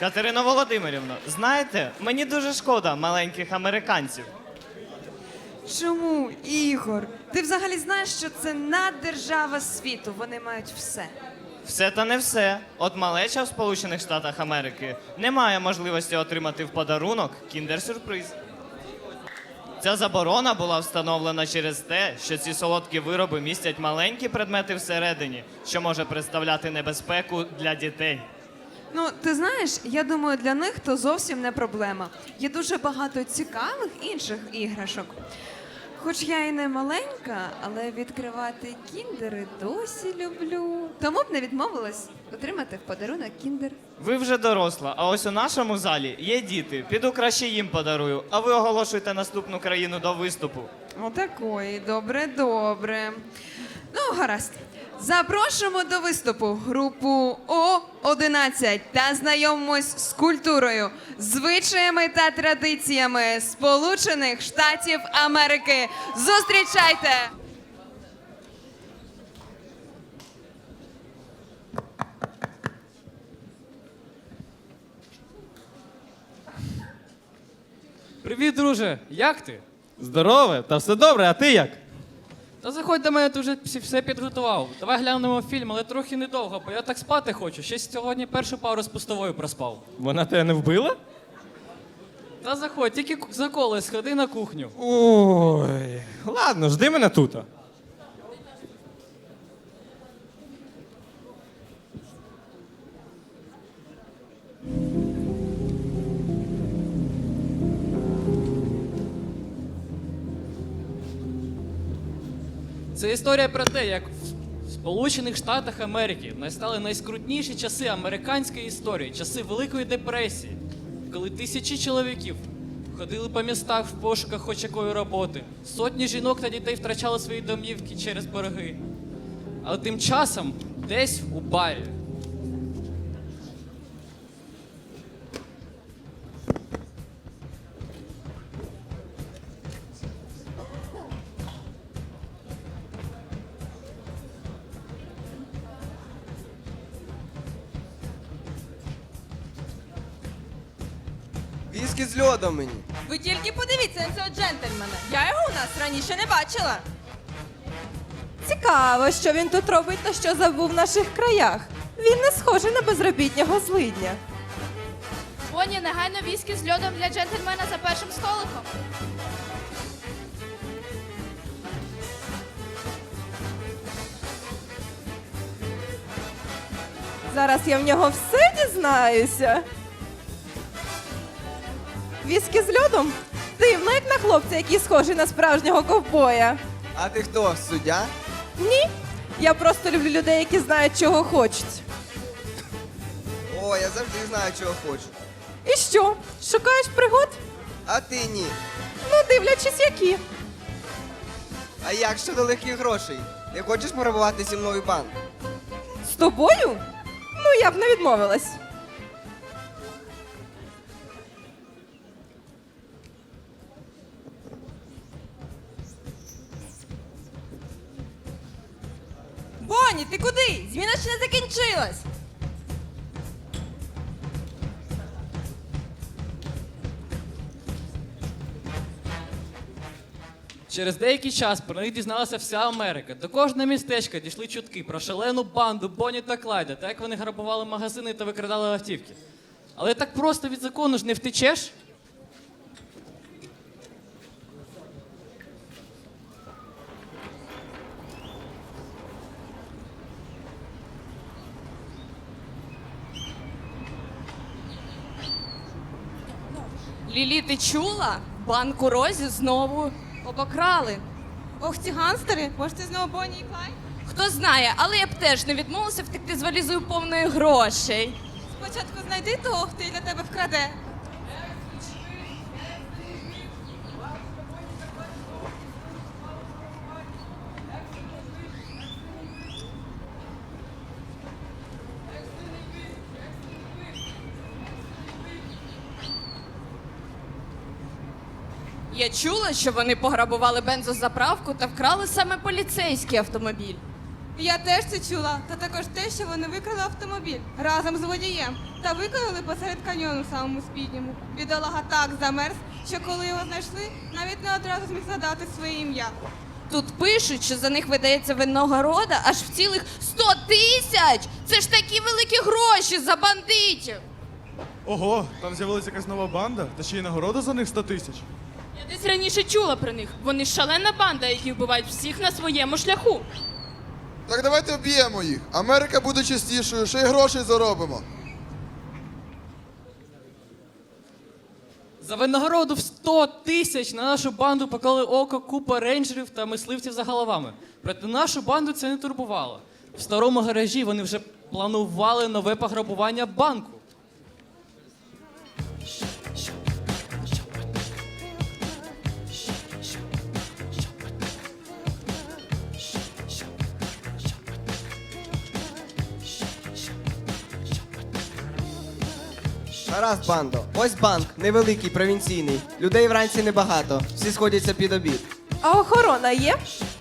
Катерино Володимирівно, знаєте, мені дуже шкода маленьких американців. Чому, Ігор? Ти взагалі знаєш, що це наддержава світу. Вони мають все. Все та не все. От малеча в Сполучених Штатах Америки не має можливості отримати в подарунок кіндер-сюрприз. Ця заборона була встановлена через те, що ці солодкі вироби містять маленькі предмети всередині, що може представляти небезпеку для дітей. Ну, ти знаєш, я думаю, для них то зовсім не проблема. Є дуже багато цікавих інших іграшок. Хоч я і не маленька, але відкривати кіндери досі люблю. Тому б не відмовилась отримати в подарунок кіндер. Ви вже доросла, а ось у нашому залі є діти. Піду краще їм подарую, а ви оголошуйте наступну країну до виступу. Отакої, добре, добре. Ну, гаразд. Запрошуємо до виступу групу О11 та знайомимось з культурою, звичаями та традиціями Сполучених Штатів Америки. Зустрічайте! Привіт, друже! Як ти? Здорове, та все добре, а ти як? Та заходь до мене, ти вже всі- все підготував. Давай глянемо фільм, але трохи недовго, бо я так спати хочу. Ще сьогодні першу пару з пустовою проспав. Вона тебе не вбила? Та заходь, тільки ку- за коло сходи на кухню. Ой, ладно, жди мене тут. Історія про те, як в Сполучених Штатах Америки настали найскрутніші часи американської історії, часи Великої депресії, коли тисячі чоловіків ходили по містах в пошуках хоч якої роботи. Сотні жінок та дітей втрачали свої домівки через борги. Але тим часом десь у барі Віскі з льодом мені. Ви тільки подивіться на цього джентльмена. Я його у нас раніше не бачила. Цікаво, що він тут робить та що забув в наших краях. Він не схожий на безробітнього злидня. Поні, негайно віскі з льодом для джентльмена за першим столиком. Зараз я в нього все дізнаюся. Віскі з льодом? Дивно, як на хлопця, який схожий на справжнього ковбоя. А ти хто, суддя? Ні. Я просто люблю людей, які знають, чого хочуть. О, я завжди знаю, чого хочу. І що? Шукаєш пригод? А ти ні. Ну, дивлячись, які. А як щодо легких грошей? Не хочеш пограбувати зі мною банк? З тобою? Ну, я б не відмовилась. Боні, ти куди? Зміна ще не закінчилась. Через деякий час про них дізналася вся Америка. До кожного містечка дійшли чутки про шалену банду Бонні та Клайда, та як вони грабували магазини та викрадали автівки. Але так просто від закону ж не втечеш. Лілі, ти чула? Банку Розі знову обокрали. Ох, ці ганстери, може це знову Бонні і Клайд? Хто знає, але я б теж не відмовилася втекти з валізою повною грошей. Спочатку знайди того, хто і для тебе вкраде. Я чула, що вони пограбували бензозаправку та вкрали саме поліцейський автомобіль. Я теж це чула, та також те, що вони викрали автомобіль разом з водієм та викинули посеред каньйону самому спідньому. Бідолага так замерз, що коли його знайшли, навіть не одразу зміг згадати своє ім'я. Тут пишуть, що за них видається винагорода аж в цілих 100 тисяч! Це ж такі великі гроші за бандитів! Ого, там з'явилася якась нова банда, та ще й нагорода за них 100 тисяч. Я десь раніше чула про них. Вони шалена банда, які вбивають всіх на своєму шляху. Так давайте вб'ємо їх. Америка буде чистішою, ще й грошей заробимо. За винагороду в 100 тисяч на нашу банду поклали око купа рейнджерів та мисливців за головами. Проте нашу банду це не турбувало. В старому гаражі вони вже планували нове пограбування банку. Гаразд, бандо. Ось банк, невеликий, провінційний. Людей вранці небагато, всі сходяться під обід. А охорона є?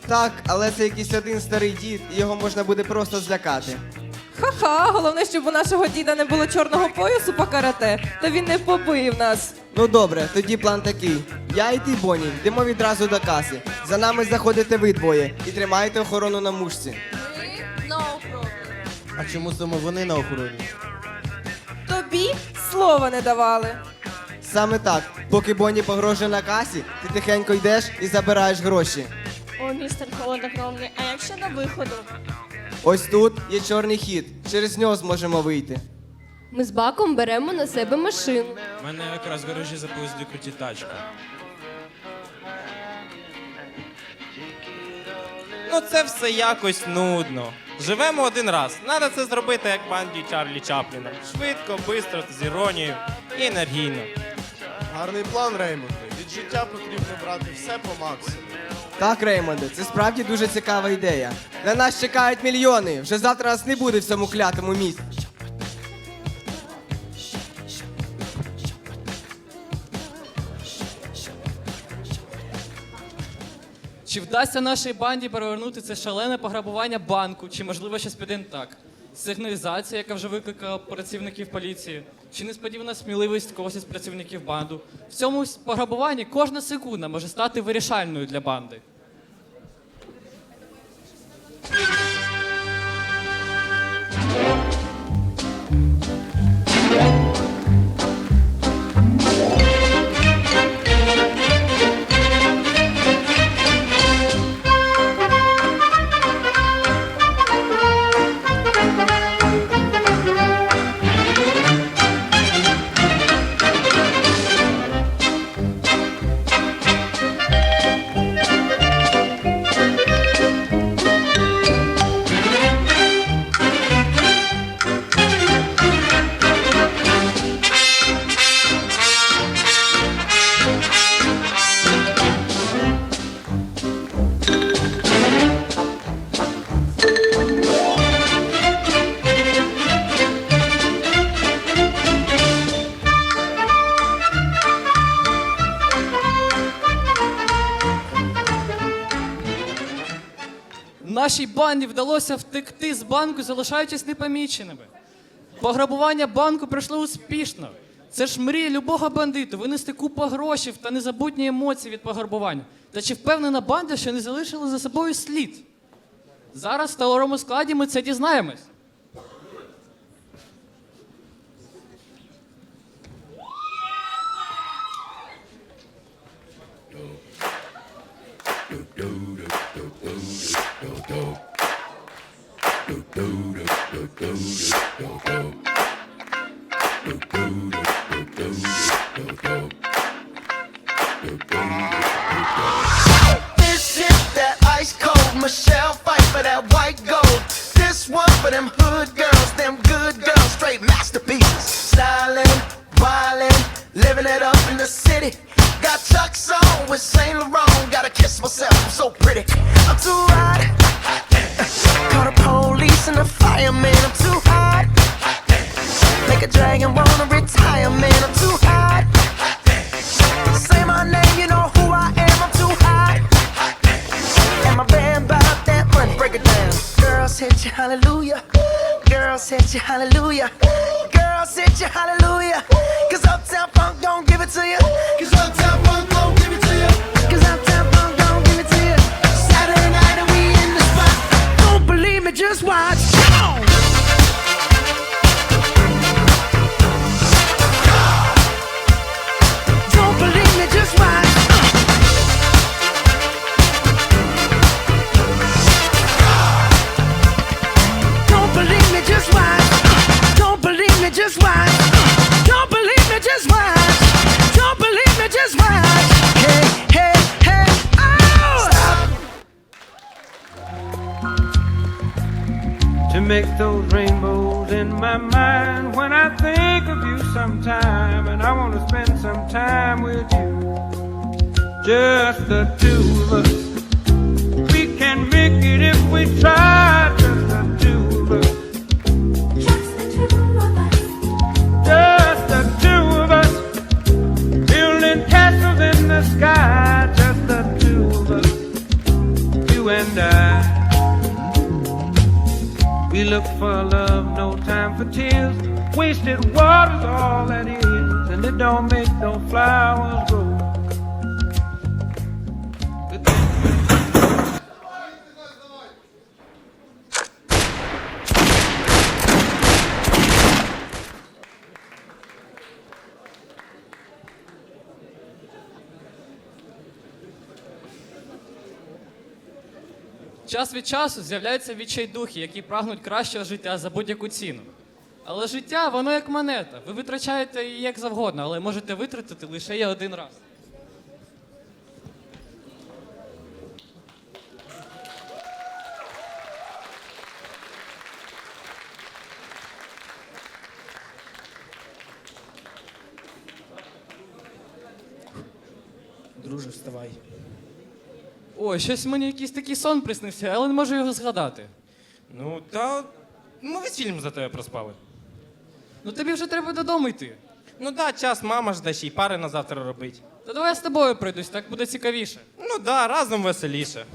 Так, але це якийсь один старий дід, і його можна буде просто злякати. Ха-ха, головне, щоб у нашого діда не було чорного поясу по карате, та він не побив нас. Ну добре, тоді план такий. Я і ти, Бонні, йдемо відразу до каси. За нами заходите ви двоє і тримаєте охорону на мушці. А чому саме вони на охороні? Тобі слова не давали. Саме так, поки Бонні погрожує на касі, ти тихенько йдеш і забираєш гроші. О, містер холоднокровний, а як щодо виходу? Ось тут є чорний хід. Через нього зможемо вийти. Ми з баком беремо на себе машину. У мене якраз в гаражі запились круті тачки. Ну це все якось нудно. Живемо один раз. Надо це зробити як банді Чарлі Чапліна. Швидко, швидко, з іронією і енергійно. Гарний план, Реймонде. Від життя потрібно брати все по максимуму. Так, Реймонде, це справді дуже цікава ідея. На нас чекають мільйони. Вже завтра нас не буде в цьому клятому місці. Чи вдасться нашій банді перевернути це шалене пограбування банку, чи можливо щось піде так? Сигналізація, яка вже викликала працівників поліції, чи несподівана сміливість когось із працівників банду. В цьому пограбуванні кожна секунда може стати вирішальною для банди. Нашій банді вдалося втекти з банку, залишаючись непоміченими. Пограбування банку пройшло успішно. Це ж мрія любого бандиту винести купу грошей та незабутні емоції від пограбування. Та чи впевнена банда, що не залишила за собою слід? Зараз в старому складі ми це дізнаємось. Michelle fight for that white gold. This one for them hood girls, them good girls, straight masterpieces. Styling, wildin', living it up in the city. Got Chuck's on with Saint Laurent. Gotta kiss myself, I'm so pretty. I'm too hot. Call the police and the fireman. I'm too hot. Make a dragon wanna retire, man. I'm too hot. Say my name, you know who I am. I'm too hot. And my band bought that money, break it down. Girls hit you, hallelujah. Girls hit you hallelujah. Girls hit you hallelujah. Cause Uptown Funk don't give it to you. Cause Uptown Funk make those rainbows in my mind. When I think of you sometime and I want to spend some time with you. Just the two of us. We can make it if we try for love, no time for tears. Wasted water's all that is, and it don't make no flowers Час від часу з'являються відчайдухи, які прагнуть кращого життя за будь-яку ціну. Але життя, воно як монета. Ви витрачаєте її як завгодно, але можете витратити лише її один раз. Друже, вставай. Ой, щось мені якийсь такий сон приснився, але не можу його згадати. Ну, та ми весь фільм за тебе проспали. Ну тобі вже треба додому йти. Ну да, час мама жде ще й пари на завтра робить. Та давай я з тобою пройдусь, так буде цікавіше. Ну да, разом веселіше.